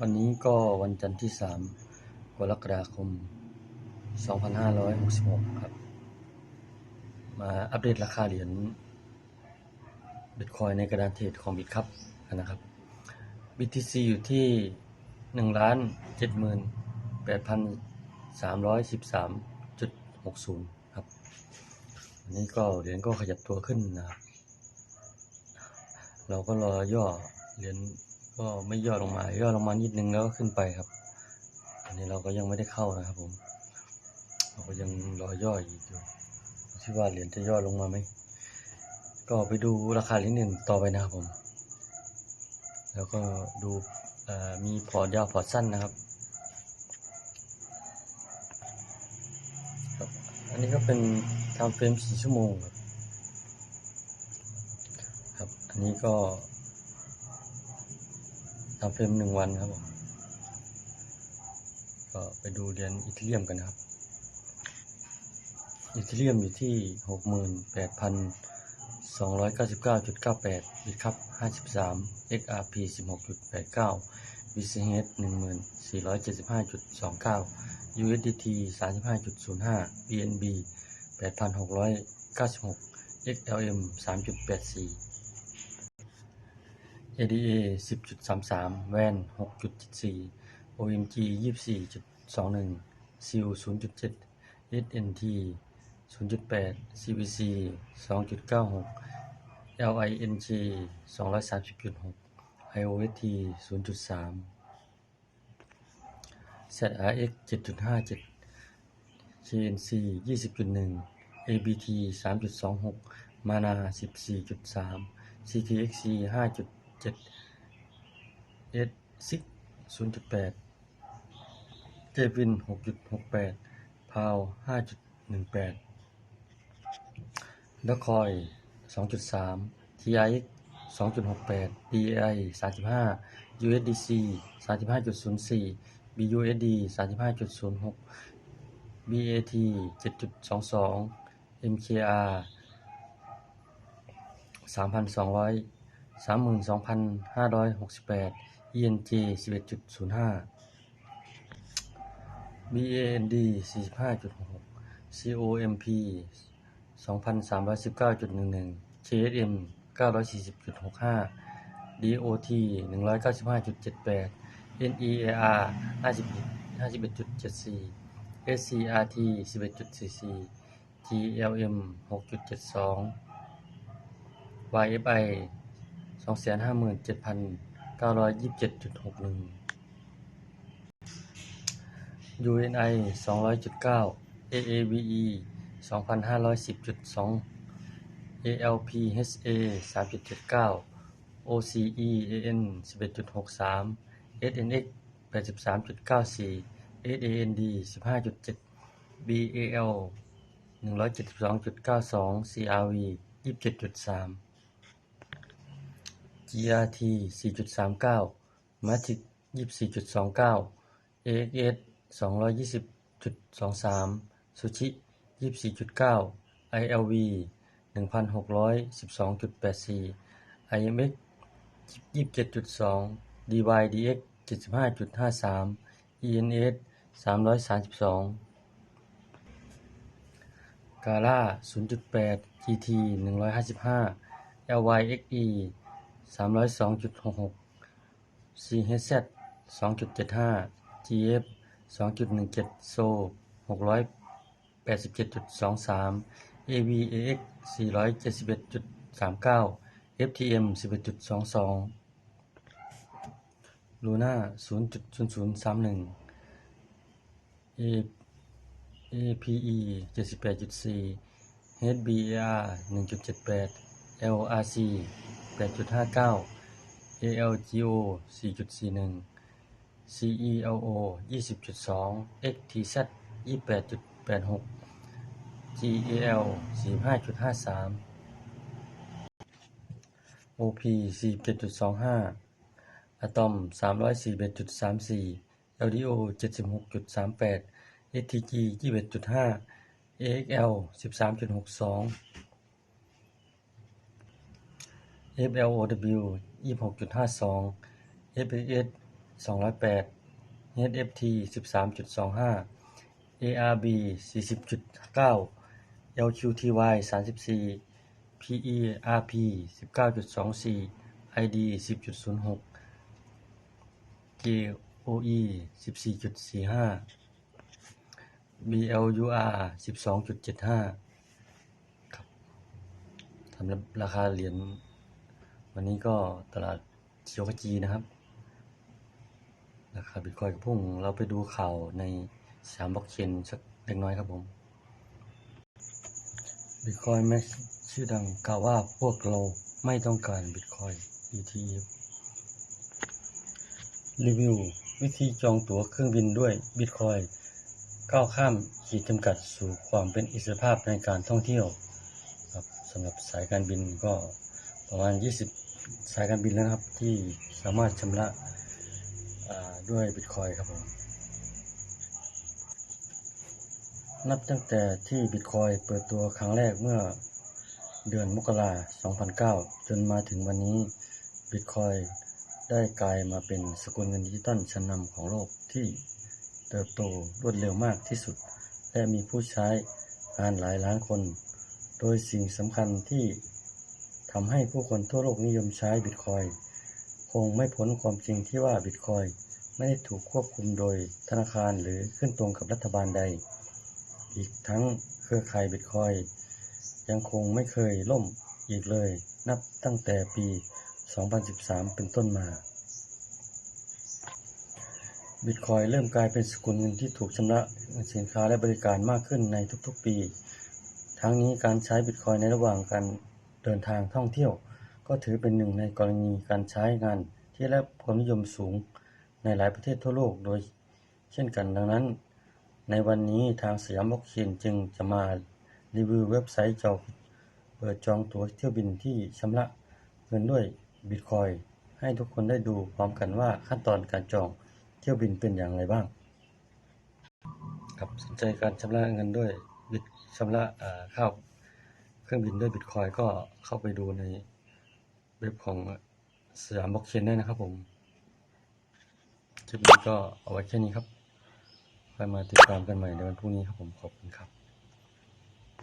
วันนี้ก็วันจันทร์ที่ 3 กรกฎาคม 2566 ครับ มาอัปเดตราคาเหรียญบิตคอยในกระดานเทรดของบิตครับนะครับ BTC อยู่ที่1ล้าน78,313.60 ครับอันนี้ก็เหรียญก็ขยับตัวขึ้นนะครับ เราก็รอย่อเหรียญ ก็ไม่ย่อลงมา ย่อลงมานิดนึงแล้วก็ขึ้นไปครับ อันนี้เราก็ยังไม่ได้เข้านะครับผม เราก็ยังรอย่ออีกอยู่ที่ว่าเหรียญจะย่อลงมาไหม ก็ไปดูราคาเหรียญหนึ่งต่อไปนะครับผม แล้วก็ดูมีพอร์ตยาวพอร์ตสั้นนะครับครับอันนี้ก็เป็นทำเฟรมสี่ชั่วโมงครับ ครับ อันนี้ก็ ทำเฟรมหนึ่งวันครับผมก็ไปดูเรียญอีเทเรียมกันนะครับอีเทเรียมอยู่ที่หกหมื่นแปดพันสองร้อยเก้าสิบเก้าจุดเก้าแปดบิตครับห้าสิบสาม XRP สิบหกจุดแปดเก้า BCH หนึ่งหมื่นสี่ร้อยเจ็ดสิบห้าจุดสองเก้า USDT สามสิบห้าจุดศูนย์ห้า BNB แปดพันหกร้อยเก้าสิบหก XLM สามจุดแปดสี่ ADA 10.33 แวน 6.74 OMG 24.21 SEAL 0.7 SNT 0.8 CVC 2.96 LING 230.6 IOST 0.3 ZRX 7.57 KNC 20.1 ABT 3.26 MANA 14.3 CTXC 5.1 เจ็ดเอสซิกศูนย์จุดแปดเจวินหกจุดหกแปดพาวห้าจุดหนึ่งแปดดคอยสองจุดสามทีไอสองจุดหกแปดดีไอสามสิบห้า USDC สามสิบห้าจุดศูนย์สี่ BUSD สามสิบห้าจุดศูนย์หก BAT เจ็ดจุดสองสอง MKR สามพันสองร้อย สามหมื่นสองพันห้าร้อยหกสิบแปด ENJ สิบเอ็ดจุดศูนย์ห้า BAND สี่สิบห้าจุดหก COMP สองพันสามร้อยสิบเก้าจุดหนึ่งหนึ่ง KSM เก้าร้อยสี่สิบจุดหกห้า DOT หนึ่งร้อยเก้าสิบห้าจุดเจ็ดแปด NEAR ห้าสิบห้าสิบเอ็ดจุดเจ็ดสี่ SCRT สิบเอ็ดจุดสี่สี่ GLM หกจุดเจ็ดสอง YFI สองแสนห้าหมื่นเจ็ดพันเก้าร้อยยี่สิบเจ็ดจุดหกหนึ่ง UNI สองร้อยจุดเก้า AAVE สองพันห้าร้อยสิบจุดสอง ALPHA สามจุดเจ็ดเก้า OCE AN สิบเอ็ดจุดหกสาม SNX แปดสิบสามจุดเก้าสี่ SAND สิบห้าจุดเจ็ด BAL หนึ่งร้อยเจ็ดสิบสองจุดเก้าสอง CRV ยี่สิบเจ็ดจุดสาม GRT สี่จุดสามเก้า Matic ยี่สิบสี่จุดสองเก้า AXS สองร้อยยี่สิบจุดสองสามซูชิยี่สิบสี่จุดเก้า ILV หนึ่งพันหกร้อยสิบสองจุดแปดสี่ IMX ยี่สิบเจ็ดจุดสอง DYDX เจ็ดสิบห้าจุดห้าสาม ENS สามร้อยสามสิบสองกาล่าศูนย์จุดแปด GT หนึ่งร้อยห้าสิบห้า LYXE สามร้อยสองจุดหกหก CHZ สองจุดเจ็ดห้า GF สองจุดหนึ่งเจ็ดโซหกร้อยแปดสิบเจ็ดจุดสองสาม AVAX สี่ร้อยเจ็ดสิบเอ็ดจุดสามเก้า FTM สิบเอ็ดจุดสองสองลูน่าศูนย์จุดศูนย์ศูนย์สามหนึ่ง A APE เจ็ดสิบแปดจุดสี่ HBAR หนึ่งจุดเจ็ดแปด LRC 8.59 ALGO 4.41 CELO 20.2 XTZ 28.86 GAL 45.53 OP 47.25 Atom 341.34 LDO 76.38 ATG 21.5 AXL 13.62 FLOW ยี่สิบหกจุดห้าสอง FXS 208 HFT 13.25 ARB 40.9 LQTY 34 PERP 19.24 ID 10.06 JOE 14.45 BLUR 12.75 ครับสำหรับราคาเหรียญ วันนี้ก็ตลาดเขียวขจีนะครับราคาบิตคอยน์ก็พุ่ง เราไปดูข่าวในสามบล็อกเชนสักเล็กน้อยครับผมบิตคอยแม็กชื่อดังกล่าวว่าพวกเราไม่ต้องการบิตคอย ETF รีวิว วิธีจองตั๋วเครื่องบินด้วยบิตคอยก้าวข้ามขีดจำกัดสู่ความเป็นอิสรภาพในการท่องเที่ยวครับสำหรับสายการบินก็ประมาณ 20 สายการบินแล้วนะครับ ที่สามารถชำระด้วยบิตคอยครับผมนับตั้งแต่ที่บิตคอยเปิดตัวครั้งแรกเมื่อเดือนมกรา2009 จนมาถึงวันนี้บิตคอยได้กลายมาเป็นสกุลเงินดิจิตอลชั้นนำของโลกที่เติบโตรวดเร็วมากที่สุด และมีผู้ใช้งานหลายล้านคน โดยสิ่งสำคัญที่ ทำให้ผู้คนทั่วโลกนิยมใช้บิตคอยคงไม่พ้นความจริงที่ว่าบิตคอยไม่ได้ถูกควบคุมโดยธนาคารหรือขึ้นตรงกับรัฐบาลใด อีกทั้งเครือข่ายบิตคอยยังคงไม่เคยล่มอีกเลย นับตั้งแต่ปี 2013 เป็นต้นมาบิตคอยเริ่มกลายเป็นสกุลเงินที่ถูกชำระสินค้าและบริการมากขึ้นในทุกๆปี ทั้งนี้การใช้บิตคอยในระหว่างการ เดินทางท่องเที่ยว ก็ถือเป็นหนึ่งในกรณีการใช้งานที่ได้รับความนิยมสูงในหลายประเทศทั่วโลกโดยเช่นกันดังนั้น ในวันนี้ทางสยามบล็อกเชนจึงจะมารีวิวเว็บไซต์จองเปิดจองตั๋วเที่ยวบินที่ชำระเงินด้วยบิตคอยให้ทุกคนได้ดูพร้อมกันว่าขั้นตอนการจองเที่ยวบินเป็นอย่างไรบ้างครับสนใจการชำระเงินด้วยบิตชำระอ่าค่า เครื่องบินด้วยบิตคอยก็เข้าไปดูในเว็บของสยามบล็อกเชนได้นะครับผมคลิปนี้ก็เอาไว้แค่นี้ครับค่อยมาติดตามกันใหม่ในวันพรุ่งนี้ครับผมขอบคุณครับ